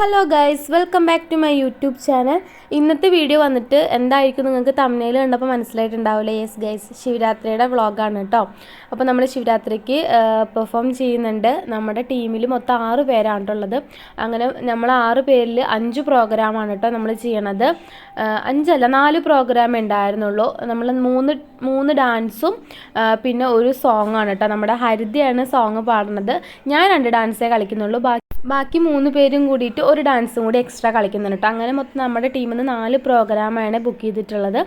Hello guys welcome back to my YouTube channel. ഇന്നത്തെ video വന്നിട്ട് എന്തായിരിക്കും നിങ്ങൾക്ക് തമ്മിൽ കണ്ടപ്പോൾ മനസ്സിലായിട്ടുണ്ടാവില്ല? യെസ് ഗൈസ് ശിവരാത്രിയുടെ വ്ളോഗാണ് കേട്ടോ അപ്പോൾ നമ്മൾ ശിവരാത്രിക്ക് പെർഫോം ചെയ്യുന്നുണ്ട്. നമ്മുടെ ടീമിൽ മൊത്തം ആറ് പേരാണ് ഉള്ളത്. അങ്ങനെ നമ്മൾ ആറ് പേരിൽ അഞ്ച് പ്രോഗ്രാമാണ് കേട്ടോ നമ്മൾ ചെയ്യണത്. അഞ്ചല്ല നാല് പ്രോഗ്രാം ഉണ്ടായിരുന്നുള്ളൂ. നമ്മൾ മൂന്ന് മൂന്ന് ഡാൻസും പിന്നെ ഒരു സോങ്ങാണ് കേട്ടോ നമ്മുടെ ഹരിതയാണ് സോങ് പാടുന്നത്. ഞാൻ രണ്ട് ഡാൻസേ കളിക്കുന്നുള്ളൂ. ബാക്കി മൂന്ന് പേരും കൂടിയിട്ട് ഒരു ഡാൻസും കൂടി എക്സ്ട്രാ കളിക്കുന്നുണ്ട് കേട്ടോ അങ്ങനെ മൊത്തം നമ്മുടെ ടീമിൽ നിന്ന് നാല് പ്രോഗ്രാമാണ് ബുക്ക് ചെയ്തിട്ടുള്ളത്.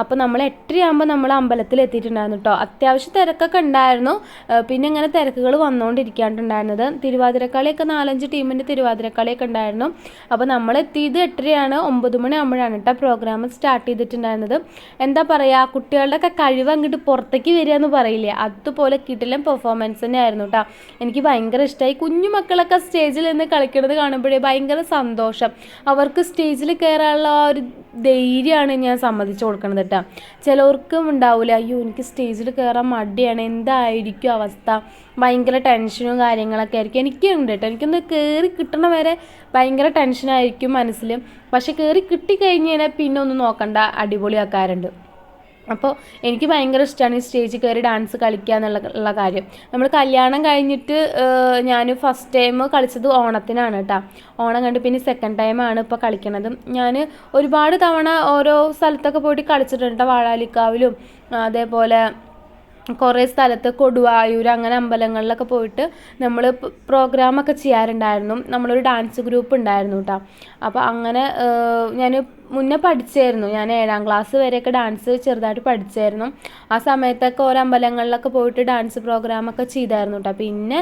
അപ്പോൾ നമ്മൾ എട്ടരയാകുമ്പോൾ നമ്മൾ അമ്പലത്തിൽ എത്തിയിട്ടുണ്ടായിരുന്നു കേട്ടോ അത്യാവശ്യം തിരക്കൊക്കെ ഉണ്ടായിരുന്നു. പിന്നെ ഇങ്ങനെ തിരക്കുകൾ വന്നുകൊണ്ടിരിക്കാണ്ടുണ്ടായിരുന്നത് തിരുവാതിരക്കളിയൊക്കെ നാലഞ്ച് ടീമിന്റെ തിരുവാതിരക്കളിയൊക്കെ ഉണ്ടായിരുന്നു. അപ്പോൾ നമ്മൾ എത്തിയത് എട്ടരയാണ് ഒമ്പത് മണിയാകുമ്പോഴാണ് കേട്ടോ പ്രോഗ്രാം സ്റ്റാർട്ട് ചെയ്തിട്ടുണ്ടായിരുന്നത്. എന്താ പറയുക കുട്ടികളുടെയൊക്കെ കഴിവ് അങ്ങോട്ട് പുറത്തേക്ക് വരിക എന്ന് പറയില്ലേ? അതുപോലെ കിട്ടിലും പെർഫോമൻസ് തന്നെ ആയിരുന്നു കേട്ടോ എനിക്ക് ഭയങ്കര ഇഷ്ടമായി കുഞ്ഞു മക്കളൊക്കെ സ്റ്റേജിൽ നിന്ന് കളിക്കുന്നത് കാണുമ്പോഴേ ഭയങ്കര സന്തോഷം. അവർക്ക് സ്റ്റേജിൽ കയറാനുള്ള ആ ഒരു ധൈര്യമാണ് ഞാൻ സമ്മതിച്ചു കൊടുക്കുന്നത് കേട്ടോ. ചിലവർക്കും ഉണ്ടാവില്ല അയ്യോ എനിക്ക് സ്റ്റേജിൽ കയറാൻ മടിയാണ് എന്തായിരിക്കും അവസ്ഥ? ഭയങ്കര ടെൻഷനും കാര്യങ്ങളൊക്കെ ആയിരിക്കും. എനിക്കുണ്ട് കേട്ടോ. എനിക്കൊന്ന് കയറി കിട്ടണ വരെ ഭയങ്കര ടെൻഷനായിരിക്കും മനസ്സിൽ പക്ഷെ കയറി കിട്ടിക്കഴിഞ്ഞ് കഴിഞ്ഞാൽ പിന്നെ ഒന്നും നോക്കണ്ട. അടിപൊളിയാക്കാറുണ്ട് അപ്പോൾ എനിക്ക് ഭയങ്കര ഇഷ്ടമാണ് ഈ സ്റ്റേജിൽ കയറി ഡാൻസ് കളിക്കുക എന്നുള്ള ഉള്ള കാര്യം. നമ്മൾ കല്യാണം കഴിഞ്ഞിട്ട് ഞാൻ ഫസ്റ്റ് ടൈം കളിച്ചത് ഓണത്തിനാണ് കേട്ടോ ഓണം കണ്ട് പിന്നെ സെക്കൻഡ് ടൈമാണ് ഇപ്പോൾ കളിക്കണത്. ഞാൻ ഒരുപാട് തവണ ഓരോ സ്ഥലത്തൊക്കെ പോയിട്ട് കളിച്ചിട്ടുണ്ട് വാഴാലിക്കാവിലും അതേപോലെ കുറേ സ്ഥലത്ത് കൊടുവായൂർ അങ്ങനെ അമ്പലങ്ങളിലൊക്കെ പോയിട്ട് നമ്മൾ പ്രോഗ്രാമൊക്കെ ചെയ്യാറുണ്ടായിരുന്നു. നമ്മളൊരു ഡാൻസ് ഗ്രൂപ്പ് ഉണ്ടായിരുന്നു കേട്ടോ അപ്പോൾ അങ്ങനെ ഞാൻ മുന്നേ പഠിച്ചായിരുന്നു. ഞാൻ ഏഴാം ക്ലാസ് വരെയൊക്കെ ഡാൻസ് ചെറുതായിട്ട് പഠിച്ചായിരുന്നു. ആ സമയത്തൊക്കെ ഓരോ അമ്പലങ്ങളിലൊക്കെ പോയിട്ട് ഡാൻസ് പ്രോഗ്രാമൊക്കെ ചെയ്തായിരുന്നു കേട്ടോ പിന്നെ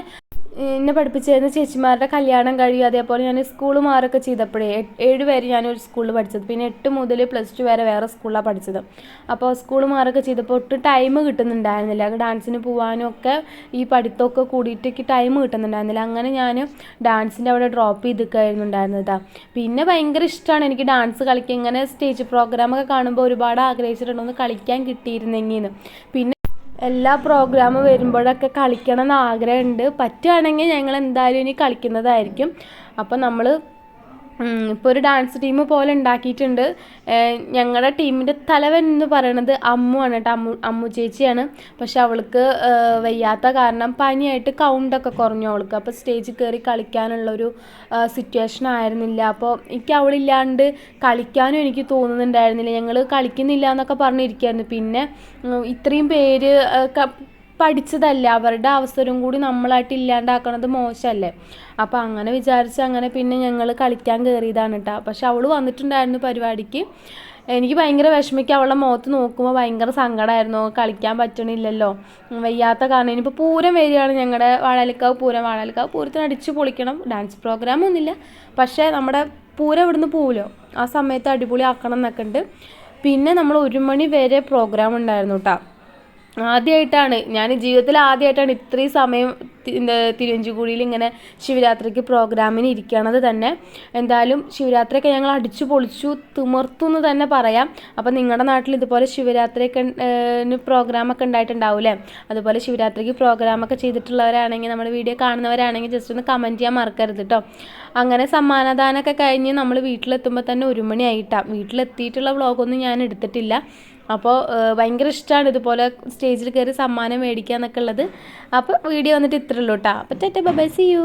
എന്നെ പഠിപ്പിച്ചിരുന്ന ചേച്ചിമാരുടെ കല്യാണം കഴിയും. അതേപോലെ ഞാൻ സ്കൂൾ മാറൊക്കെ ചെയ്തപ്പോഴേ ഏഴ് പേര് ഞാൻ ഒരു സ്കൂളിൽ പഠിച്ചത്. പിന്നെ എട്ട് മുതൽ പ്ലസ് ടു വരെ വേറെ സ്കൂളിലാണ് പഠിച്ചത്. അപ്പോൾ സ്കൂൾ മാറൊക്കെ ചെയ്തപ്പോൾ ഒട്ടും ടൈം കിട്ടുന്നുണ്ടായിരുന്നില്ല. ഡാൻസിന് പോകാനും ഒക്കെ ഈ പഠിത്തമൊക്കെ കൂടിയിട്ട് ടൈം കിട്ടുന്നുണ്ടായിരുന്നില്ല. അങ്ങനെ ഞാൻ ഡാൻസിന്റെ അവിടെ ഡ്രോപ്പ് ചെയ്തിരിക്കുകയായിരുന്നു ഉണ്ടായിരുന്നത് പിന്നെ ഭയങ്കര ഇഷ്ടമാണ് എനിക്ക് ഡാൻസ് കളിക്കുക ഇങ്ങനെ സ്റ്റേജ് പ്രോഗ്രാമൊക്കെ കാണുമ്പോൾ ഒരുപാട് ആഗ്രഹിച്ചിട്ടുണ്ട്? ഒന്ന് കളിക്കാൻ കിട്ടിയിരുന്നെങ്കിൽ പിന്നെ എല്ലാ പ്രോഗ്രാമും വരുമ്പോഴൊക്കെ കളിക്കണം എന്ന് ആഗ്രഹമുണ്ട്. പറ്റുകയാണെങ്കിൽ ഞങ്ങൾ എന്തായാലും ഇനി കളിക്കുന്നതായിരിക്കും. അപ്പം നമ്മൾ ഇപ്പോൾ ഒരു ഡാൻസ് ടീം പോലെ ഉണ്ടാക്കിയിട്ടുണ്ട്. ഞങ്ങളുടെ ടീമിന്റെ തലവൻ എന്ന് പറയുന്നത് അമ്മു ആണ് കേട്ടോ. അമ്മു അമ്മു ചേച്ചിയാണ്. പക്ഷെ അവൾക്ക് വയ്യാത്ത കാരണം പനിയായിട്ട് കൗണ്ടൊക്കെ കുറഞ്ഞു അവൾക്ക്. അപ്പോൾ സ്റ്റേജിൽ കയറി കളിക്കാനുള്ളൊരു സിറ്റുവേഷൻ ആയിരുന്നില്ല. അപ്പോൾ എനിക്ക് അവളില്ലാണ്ട് കളിക്കാനും എനിക്ക് തോന്നുന്നുണ്ടായിരുന്നില്ല. ഞങ്ങൾ കളിക്കുന്നില്ല എന്നൊക്കെ പറഞ്ഞിരിക്കുകയായിരുന്നു പിന്നെ ഇത്രയും പേര് പഠിച്ചതല്ല. അവരുടെ അവസരം കൂടി നമ്മളായിട്ട് ഇല്ലാണ്ടാക്കണത് മോശമല്ലേ അപ്പോൾ അങ്ങനെ വിചാരിച്ച് അങ്ങനെ പിന്നെ ഞങ്ങൾ കളിക്കാൻ കയറിയതാണ് കേട്ടോ പക്ഷെ അവൾ വന്നിട്ടുണ്ടായിരുന്നു പരിപാടിക്ക്. എനിക്ക് ഭയങ്കര വിഷമിക്കുക അവളുടെ മുഖത്ത് നോക്കുമ്പോൾ ഭയങ്കര സങ്കടമായിരുന്നു കളിക്കാൻ പറ്റണില്ലല്ലോ. വയ്യാത്ത കാരണം. ഇനിയിപ്പോൾ പൂരം വരികയാണ് ഞങ്ങളുടെ വാഴാലിക്കാവ് പൂരം. വാഴാലിക്കാവ് പൂരത്തിന് അടിച്ച് പൊളിക്കണം. ഡാൻസ് പ്രോഗ്രാം ഒന്നുമില്ല. പക്ഷേ നമ്മുടെ പൂരം ഇവിടുന്ന് പോവുമല്ലോ ആ സമയത്ത് അടിപൊളി ആക്കണം എന്നൊക്കെ ഉണ്ട്. പിന്നെ നമ്മൾ ഒരു മണി വരെ പ്രോഗ്രാം ഉണ്ടായിരുന്നു കേട്ടോ ആദ്യമായിട്ടാണ് ഞാൻ ജീവിതത്തിൽ ആദ്യമായിട്ടാണ് ഇത്രയും സമയം തി- ഇങ്ങനെ ശിവരാത്രിക്ക് പ്രോഗ്രാമിന് ഇരിക്കണത് തന്നെ. എന്തായാലും ശിവരാത്രിയൊക്കെ ഞങ്ങൾ അടിച്ചു പൊളിച്ചു തിമർത്തു എന്ന് തന്നെ പറയാം. അപ്പം നിങ്ങളുടെ നാട്ടിൽ ഇതുപോലെ ശിവരാത്രിയൊക്കെ പ്രോഗ്രാമൊക്കെ ഉണ്ടായിട്ടുണ്ടാവില്ലേ? അതുപോലെ ശിവരാത്രിക്ക് പ്രോഗ്രാമൊക്കെ ചെയ്തിട്ടുള്ളവരാണെങ്കിൽ നമ്മുടെ വീഡിയോ കാണുന്നവരാണെങ്കിൽ ജസ്റ്റ് ഒന്ന് കമന്റ് ചെയ്യാൻ മറക്കരുത് കേട്ടോ അങ്ങനെ സമ്മാനദാനമൊക്കെ കഴിഞ്ഞ് നമ്മൾ വീട്ടിലെത്തുമ്പോൾ തന്നെ ഒരു മണിയായിട്ടാണ് വീട്ടിലെത്തിയിട്ടുള്ള വ്ളോഗൊന്നും ഞാൻ എടുത്തിട്ടില്ല. അപ്പോൾ ഭയങ്കര ഇഷ്ടമാണ് ഇതുപോലെ സ്റ്റേജിൽ കയറി സമ്മാനം മേടിക്കുക എന്നൊക്കെ ഉള്ളത്. അപ്പോൾ വീഡിയോ വന്നിട്ട് ഇത്രയുള്ളൂ കേട്ടോ അപ്പോൾ ടെറ്റ ബൈ സി യു.